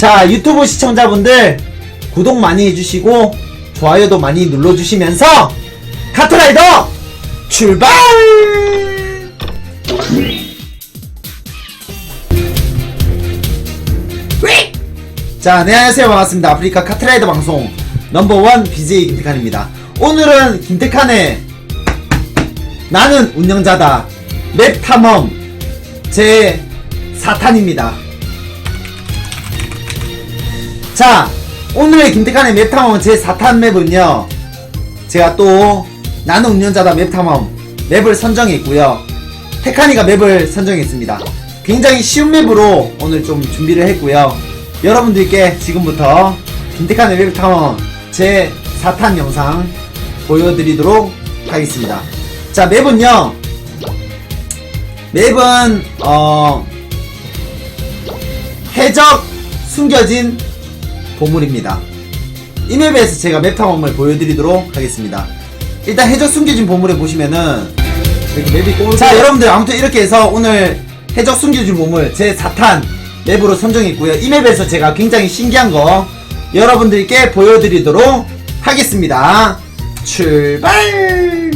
자, 유튜브 시청자분들 구독 많이 해주시고 좋아요도 많이 눌러주시면서 카트라이더 출발! 위! 자, 네, 안녕하세요. 반갑습니다. 아프리카 카트라이더 방송 넘버원 BJ 김태칸입니다. 오늘은 김태칸의 나는 운영자다 맵 탐험 제 4탄입니다. 자, 오늘의 김태칸의 맵 탐험 제 4탄 맵은요. 제가 또 나는 운영자다 맵 탐험 맵을 선정했고요. 테카니가 맵을 선정했습니다. 굉장히 쉬운 맵으로 오늘 좀 준비를 했고요. 여러분들께 지금부터 김태칸의 맵 탐험 제 4탄 영상 보여드리도록 하겠습니다. 자, 맵은요. 맵은 어 해적 숨겨진 보물입니다. 이 맵에서 제가 맵 탐험을 보여드리도록 하겠습니다. 일단 해적 숨겨진 보물에 보시면은 이렇게 맵이 꼬 자, 여러분들 아무튼 이렇게 해서 오늘 해적 숨겨진 보물 제 4탄 맵으로 선정했고요. 이 맵에서 제가 굉장히 신기한 거 여러분들께 보여드리도록 하겠습니다. 출발!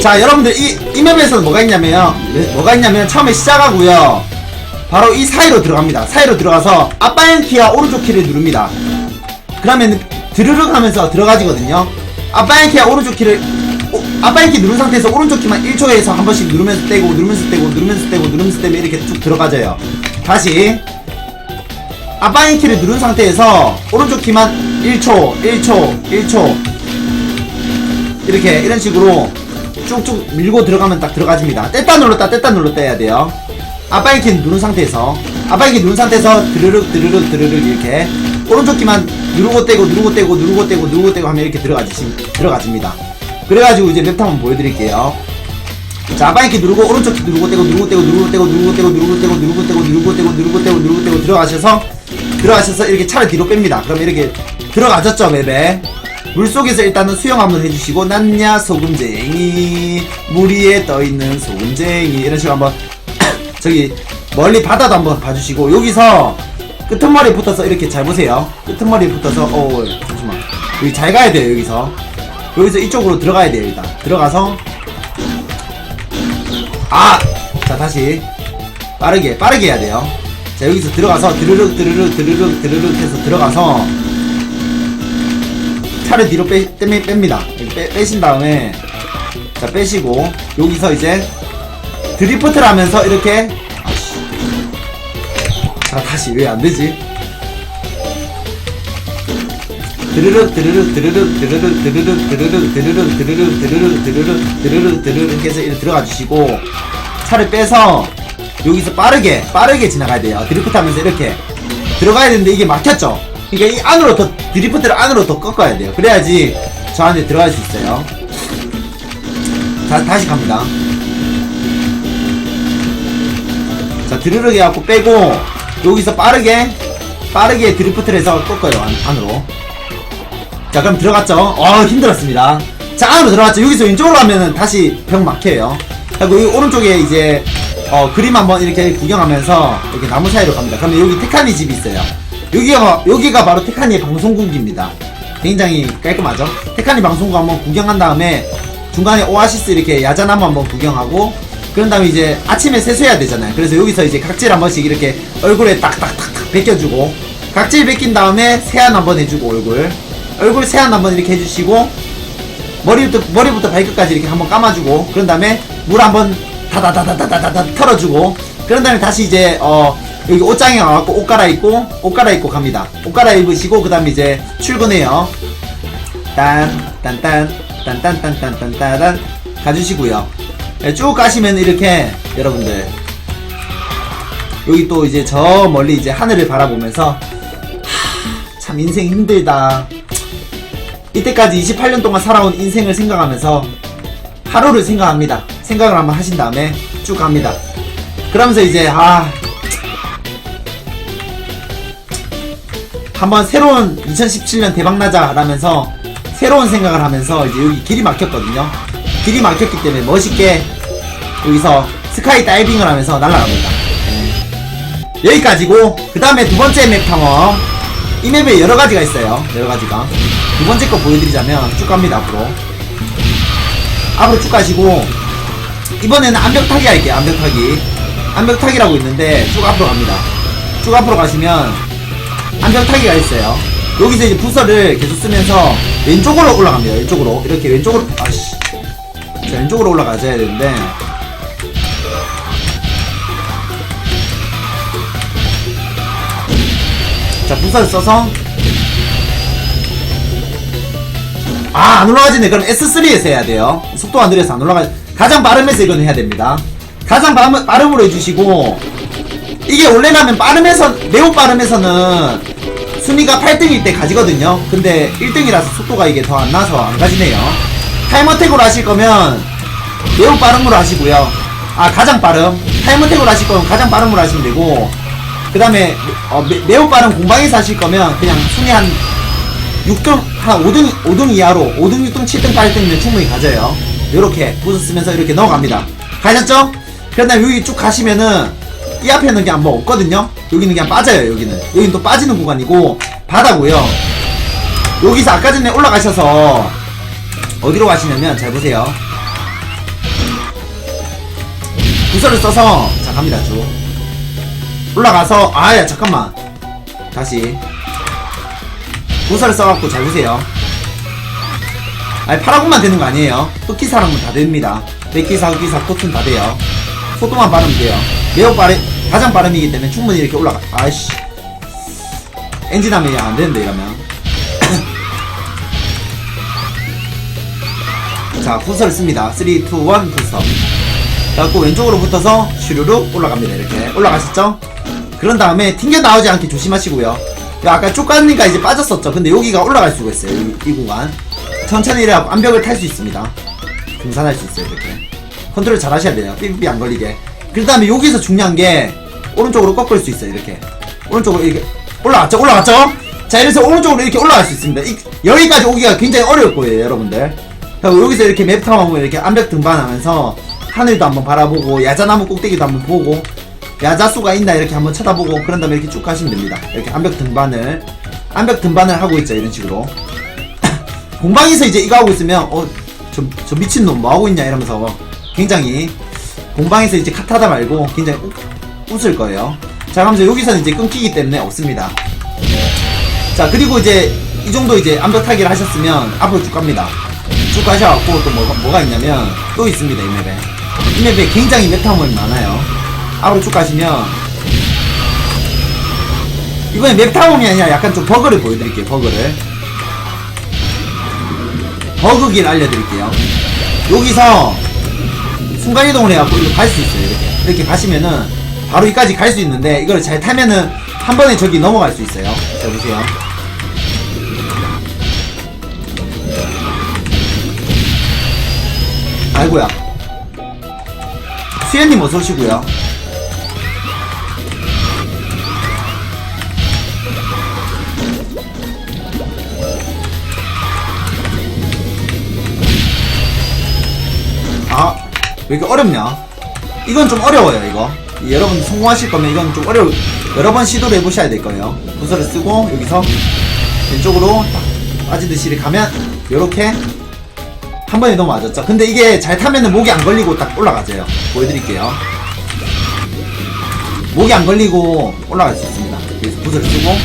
자, 여러분들 이, 이 맵에서는 뭐가 있냐면요. 네, 뭐가 있냐면 처음에 시작하고요. 바로 이 사이로 들어갑니다. 사이로 들어가서 앞바엔 키와 오른쪽 키를 누릅니다. 그러면 드르륵 하면서 들어가지거든요. 앞바엔 키와 오른쪽 키를 오, 앞바엔 키 누른 상태에서 오른쪽 키만 1초에서 한 번씩 누르면서 떼고 누르면서 떼고 누르면서 떼고 누르면서 떼면 이렇게 쭉 들어가져요. 다시 앞바엔 키를 누른 상태에서 오른쪽 키만 1초, 1초, 1초 이렇게 이런 식으로 쭉쭉 밀고 들어가면 딱 들어가집니다. 뗐다 눌렀다 뗐다 눌렀다 해야 돼요. 키 누른 상태에서 키 누른 상태에서 드르륵 드르륵 드르륵 이렇게 오른쪽 키만 누르고 떼고 누르고 떼고 누르고 떼고 누르고 떼고 하면 이렇게 들어가지 들어가집니다. 그래가지고 이제 맵 한번 보여드릴게요. 자, 키 누르고 오른쪽 키 누르고 떼고 누르고 떼고 누르고 떼고 누르고 떼고 누르고 떼고 누르고 떼고 누르고 떼고 누르고 떼고 누르고 떼고 들어가셔서 들어가셔서 이렇게 차를 뒤로 뺍니다. 그럼 이렇게 들어가졌죠 맵에. 물속에서 일단은 수영 한번 해주시고 난냐 소금쟁이 물 위에 떠있는 소금쟁이 이런 식으로 한번 저기 멀리 바다도 한번 봐주시고 여기서 끄트머리에 붙어서 이렇게 잘 보세요. 끄트머리에 붙어서 어 잠시만. 여기 잘 가야 돼요 여기서. 여기서 이쪽으로 들어가야 돼요 일단. 들어가서. 아 자 다시. 빠르게 빠르게 해야 돼요. 자 여기서 들어가서 드르륵 드르륵 드르륵 드르륵 해서 들어가서 차를 뒤로 빼, 빼, 뺍니다. 빼, 빼신 다음에, 자, 빼시고, 여기서 이제, 드리프트를 하면서 이렇게. 자, 다시, 왜 안 되지? 드르륵, 드르륵, 드르륵, 드르륵, 드르륵, 드르륵, 드르륵, 드르륵, 드르륵, 드르륵, 드르륵, 드르륵 해서 이렇게 들어가 주시고, 차를 빼서, 여기서 빠르게, 빠르게 지나가야 돼요. 드리프트 하면서 이렇게. 들어가야 되는데 이게 막혔죠? 그러니까 이 안으로 더 드리프트를 안으로 더 꺾어야 돼요. 그래야지 저 안에 들어갈 수 있어요. 자 다시 갑니다. 드르륵 해갖고 빼고 여기서 빠르게 빠르게 드리프트를 해서 꺾어요 안, 안으로. 자 그럼 들어갔죠? 어 힘들었습니다. 자 안으로 들어갔죠. 여기서 왼쪽으로 가면은 다시 벽 막혀요. 그리고 여기 오른쪽에 이제 어, 그림 한번 이렇게 구경하면서 이렇게 나무 사이로 갑니다. 그러면 여기 테카니 집이 있어요. 여기가 여기가 바로 테카니의 방송국입니다. 굉장히 깔끔하죠? 테카니 방송국 한번 구경한 다음에 중간에 오아시스 이렇게 야자나무 한번 구경하고 그런 다음에 이제 아침에 세수해야 되잖아요. 그래서 여기서 이제 각질 한 번씩 이렇게 얼굴에 딱딱딱딱 벗겨주고 각질 벗긴 다음에 세안 한 번 해주고 얼굴 얼굴 세안 한 번 이렇게 해주시고 머리부터 머리부터 발끝까지 이렇게 한번 감아주고 그런 다음에 물 한번 다다다다다다다 털어주고 그런 다음에 다시 이제 어 여기 옷장에 와갖고 옷 갈아입고 옷 갈아입고 갑니다. 옷 갈아입으시고 그 다음에 이제 출근해요. 딴 딴딴 딴딴딴딴딴딴 가주시고요. 네, 쭉 가시면 이렇게 여러분들 여기 또 이제 저 멀리 이제 하늘을 바라보면서 하, 참 인생 힘들다. 이때까지 28년 동안 살아온 인생을 생각하면서 하루를 생각합니다. 생각을 한번 하신 다음에 쭉 갑니다. 그러면서 이제 아 한번 새로운 2017년 대박나자 라면서 새로운 생각을 하면서 이제 여기 길이 막혔거든요. 길이 막혔기 때문에 멋있게 여기서 스카이 다이빙을 하면서 날아갑니다. 네. 여기까지고 그 다음에 두 번째 맵 탐험. 이 맵에 여러 가지가 있어요. 여러 가지가. 두 번째 거 보여드리자면 쭉 갑니다 앞으로. 앞으로 쭉 가시고 이번에는 암벽 타기 할게요 암벽 타기. 암벽 타기라고 있는데 쭉 앞으로 갑니다. 쭉 앞으로 가시면 암벽 타기가 있어요. 여기서 이제 부서를 계속 쓰면서 왼쪽으로 올라갑니다 왼쪽으로. 이렇게 왼쪽으로 아씨 자, 왼쪽으로 올라가줘야 되는데. 자 부서를 써서. 아 안 올라가지네. 그럼 S3에서 해야 돼요. 속도 안 느려서 안 올라가 가장 빠름에서 이건 해야 됩니다. 가장 빠름, 빠름으로 해주시고. 이게 원래라면 빠름에서 매우 빠름에서는 순위가 8등일 때 가지거든요. 근데 1등이라서 속도가 이게 더 안 나서 안 가지네요 타이머택으로 하실 거면 매우 빠름으로 하시고요 아 가장 빠름 타이머택으로 하실 거면 가장 빠름으로 하시면 되고 그 다음에 어, 매, 매우 빠른 공방에서 하실 거면 그냥 순위 한 6등, 한 5등, 5등 이하로 5등, 6등, 7등, 8등이면 충분히 가져요. 요렇게 부서 쓰면서 이렇게 넘어갑니다. 가셨죠? 그 다음에 여기 쭉 가시면은 이 앞에는 그냥 뭐 없거든요? 여기는 그냥 빠져요, 여기는. 여기는 또 빠지는 구간이고, 바다고요 여기서 아까 전에 올라가셔서 어디로 가시냐면, 잘 보세요. 부서를 써서, 자, 갑니다, 쭉. 올라가서, 아야, 잠깐만. 다시. 부서를 써갖고 잘 보세요. 아니 파라곤만 되는 거 아니에요. 흑기사랑은 다 됩니다. 백기사, 흑기사, 코튼 다 돼요. 속도만 빠르면 돼요. 매우 빠르, 가장 빠름이기 때문에 충분히 이렇게 올라가. 아이씨. 엔진 하면 안 되는데 이러면. 자, 부서를 씁니다. 3, 2, 1, 부서. 그래갖고 왼쪽으로 붙어서 슈르륵 올라갑니다. 이렇게. 올라가셨죠? 그런 다음에 튕겨 나오지 않게 조심하시고요. 야, 아까 쭉 가니까 이제 빠졌었죠. 근데 여기가 올라갈 수가 있어요. 이, 이 구간. 천천히 이래 암벽을 탈 수 있습니다. 등산할 수 있어요. 이렇게. 컨트롤 잘 하셔야 돼요. 삐삐 안 걸리게. 그 다음에 여기서 중요한 게 오른쪽으로 꺾을 수 있어요. 이렇게. 오른쪽으로 이렇게. 올라갔죠? 올라갔죠? 자, 이래서 오른쪽으로 이렇게 올라갈 수 있습니다. 이- 여기까지 오기가 굉장히 어려울 거예요, 여러분들. 그리고 여기서 이렇게 맵 탐험을 이렇게 암벽 등반하면서 하늘도 한번 바라보고 야자나무 꼭대기도 한번 보고 야자수가 있나 이렇게 한번 쳐다보고 그런 다음에 이렇게 쭉 가시면 됩니다. 이렇게 암벽 등반을 암벽 등반을 하고 있죠 이런 식으로. 공방에서 이제 이거 하고 있으면 어저 저 미친놈 뭐 하고 있냐 이러면서 굉장히 공방에서 이제 카타다 말고 굉장히 우- 웃을 거예요. 자 그러면서 여기서는 이제 끊기기 때문에 없습니다. 자 그리고 이제 이 정도 이제 암벽 타기를 하셨으면 앞으로 쭉 갑니다. 쭉 가셔갖고 또 뭐가, 뭐가 있냐면 또 있습니다 이 맵에. 이 맵에 굉장히 메타몬이 많아요. 앞으로 쭉 가시면 이번엔 맵타움이 아니라 약간 좀 버그를 보여드릴게요 버그를. 버그길 알려드릴게요. 여기서 순간이동을 해갖고 이거 갈수 있어요 이렇게. 이렇게 가시면은 바로 여기까지 갈 수 있는데 이걸 잘 타면은 한 번에 저기 넘어갈 수 있어요. 자 보세요 아이고야 수현님 어서 오시고요 아, 왜 이렇게 어렵냐? 이건 좀 어려워요, 이거. 이 여러분 성공하실 거면 이건 좀 어려워. 여러 번 시도를 해보셔야 될 거예요. 부서를 쓰고, 여기서 왼쪽으로 딱 빠지듯이 이렇게 가면, 요렇게 한 번에 너무 맞았죠. 근데 이게 잘 타면은 목이 안 걸리고 딱 올라가져요. 보여드릴게요. 목이 안 걸리고 올라갈 수 있습니다. 여기서 부서를 쓰고.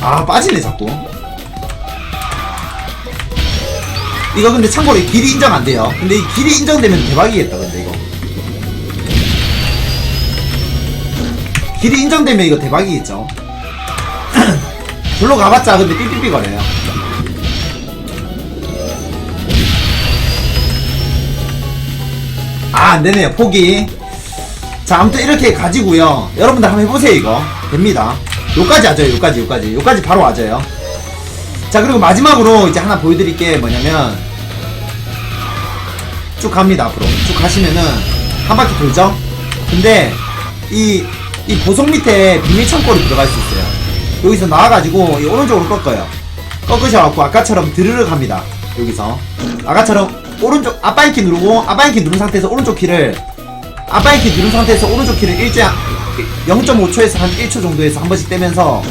아, 빠지네, 자꾸. 이거 근데 참고로 이 길이 인정 안 돼요. 근데 이 길이 인정되면 대박이겠다, 근데 이거. 길이 인정되면 이거 대박이겠죠. 절로 가봤자 근데 삐삐삐 거려요. 아, 안 되네요, 포기. 자, 아무튼 이렇게 가지고요. 여러분들 한번 해보세요, 이거. 됩니다. 요까지 와줘요, 요까지, 요까지. 요까지 바로 와줘요. 자 그리고 마지막으로 이제 하나 보여드릴 게 뭐냐면 쭉 갑니다 앞으로 쭉 가시면은 한 바퀴 돌죠 근데 이, 이 보석 밑에 비밀 창고로 들어갈 수 있어요 여기서 나와가지고 이 오른쪽으로 꺾어요 꺾으셔갖고 아까처럼 드르르 갑니다 여기서 아까처럼 오른쪽 앞바퀴 누르고 앞바퀴 누른 상태에서 오른쪽 키를 앞바퀴 누른 상태에서 오른쪽 키를 일주에 0.5초에서 한 1초 정도에서 한 번씩 떼면서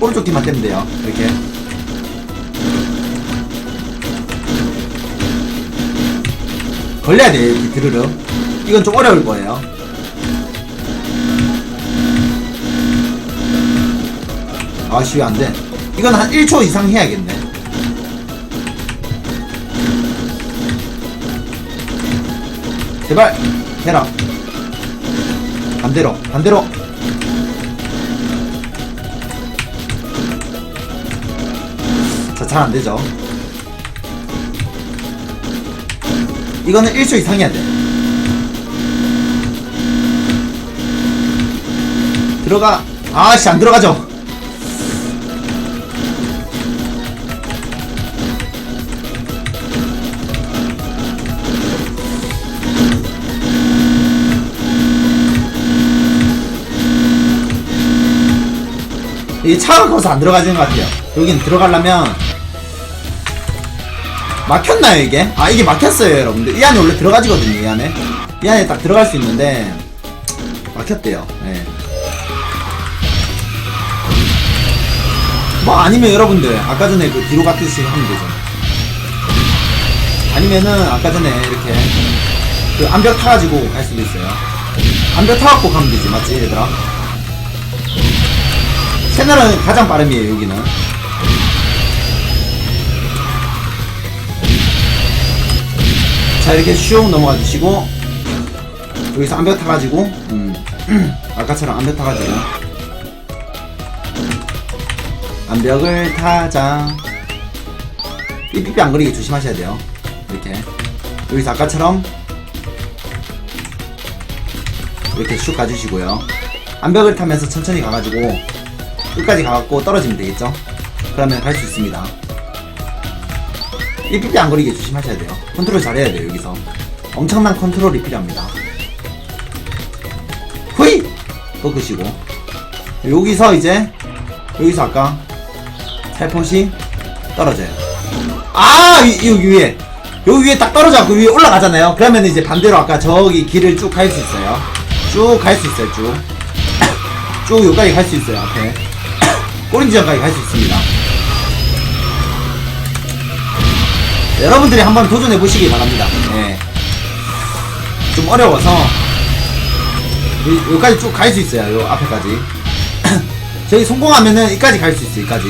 오른쪽 키만 떼면 돼요. 이렇게. 걸려야 돼요, 이렇게 드르르. 이건 좀 어려울 거예요. 아씨, 왜안 돼? 이건 한 1초 이상 해야겠네. 제발, 해라. 반대로, 반대로. 자, 잘 안 되죠. 이거는 1초 이상 해야 돼. 들어가. 아씨, 안 들어가죠. 이 차가 커서 안 들어가지는 것 같아요. 여긴 들어가려면 막혔나요 이게? 아 이게 막혔어요 여러분들. 이 안에 원래 들어가지거든요 이 안에. 이 안에 딱 들어갈 수 있는데 막혔대요. 예. 뭐 아니면 여러분들 아까 전에 그 뒤로 갔듯이 하면 되죠. 아니면은 아까 전에 이렇게 그 암벽 타가지고 갈 수도 있어요. 암벽 타갖고 가면 되지 맞지 얘들아? 채널은 가장 빠름이에요 여기는. 자 이렇게 슉 넘어가 주시고 여기서 암벽 타가지고 음, 아까처럼 암벽 타가지고. 암벽을 타자. 삐삐삐 안 거리게 조심하셔야 돼요. 이렇게. 여기서 아까처럼 이렇게 슉 가주시고요. 암벽을 타면서 천천히 가가지고 끝까지 가갖고 떨어지면 되겠죠? 그러면 갈 수 있습니다. 이 삐삐 안 거리게 조심하셔야 돼요. 컨트롤 잘해야 돼요, 여기서. 엄청난 컨트롤이 필요합니다. 후이! 꺾으시고. 여기서 이제, 여기서 아까, 살포시 떨어져요. 아! 이- 여기 위에. 여기 위에 딱 떨어져, 그 위에 올라가잖아요. 그러면 이제 반대로 아까 저기 길을 쭉 갈 수 있어요. 쭉 갈 수 있어요, 쭉. 쭉 여기까지 갈 수 있어요 앞에 꼬린 지점까지 갈 수 있습니다. 여러분들이 한번 도전해 보시기 바랍니다. 예. 좀 어려워서 여- 여기까지 쭉 갈 수 있어요. 요 앞에까지. 저희 성공하면은 이까지 갈 수 있어요 이까지.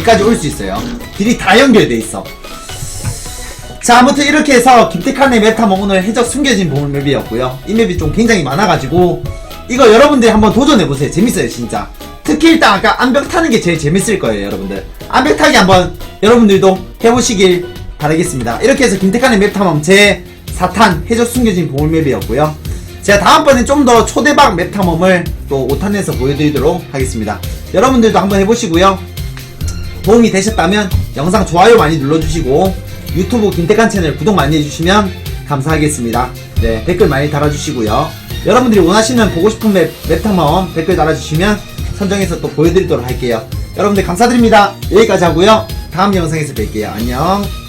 이까지 올 수 있어요. 길이 다 연결돼 있어. 자 아무튼 이렇게 해서 김태칸의 메타몽 오늘 해적 숨겨진 보물 맵이었고요. 이 맵이 좀 굉장히 많아가지고 이거 여러분들이 한번 도전해보세요. 재밌어요 진짜 특히 일단 아까 암벽 타는 게 제일 재밌을 거예요 여러분들. 암벽 타기 한번 여러분들도 해보시길 바라겠습니다. 이렇게 해서 김태칸의 맵 탐험 제 4탄 해적 숨겨진 보물 맵이었고요. 제가 다음번에 좀더 초대박 맵 탐험을 또 5탄에서 보여드리도록 하겠습니다. 여러분들도 한번 해보시고요. 도움이 되셨다면 영상 좋아요 많이 눌러주시고 유튜브 김태칸 채널 구독 많이 해주시면 감사하겠습니다. 네 댓글 많이 달아주시고요. 여러분들이 원하시는 보고 싶은 맵, 맵 탐험 댓글 달아주시면 선정해서 또 보여드리도록 할게요. 여러분들 감사드립니다. 여기까지 하고요. 다음 영상에서 뵐게요. 안녕.